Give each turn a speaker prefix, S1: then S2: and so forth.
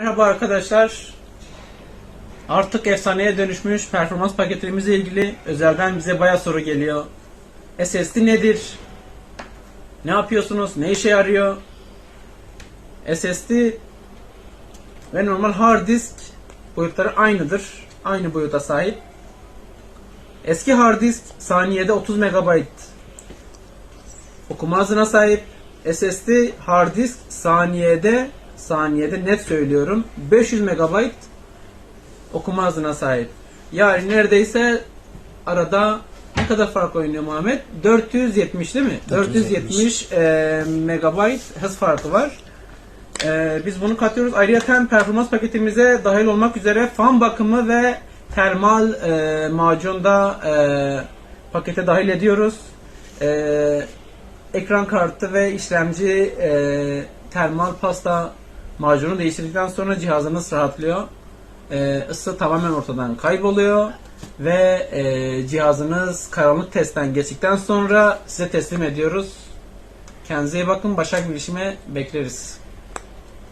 S1: Merhaba arkadaşlar. Artık efsaneye dönüşmüş performans paketimizle ilgili özelden bize baya soru geliyor. SSD nedir? Ne yapıyorsunuz? Ne işe yarıyor? SSD ve normal hard disk boyutları aynıdır. Aynı boyuta sahip. Eski hard disk saniyede 30 MB okuma hızına sahip. SSD hard disk saniyede saniyede net söylüyorum 500 MB okuma hızına sahip. Yani neredeyse arada ne kadar fark oynuyor Muhammed? 470 değil mi? 470 e, megabayt hız farkı var. E, biz bunu katıyoruz. Ayrıca performans paketimize dahil olmak üzere fan bakımı ve termal e, macunda e, pakete dahil ediyoruz. E, ekran kartı ve işlemci e, termal pasta macunu değiştirdikten sonra cihazınız rahatlıyor. E, ısı tamamen ortadan kayboluyor ve e, cihazınız karanlık testten geçtikten sonra size teslim ediyoruz. Kendinize iyi bakın. Başak bilişime bekleriz.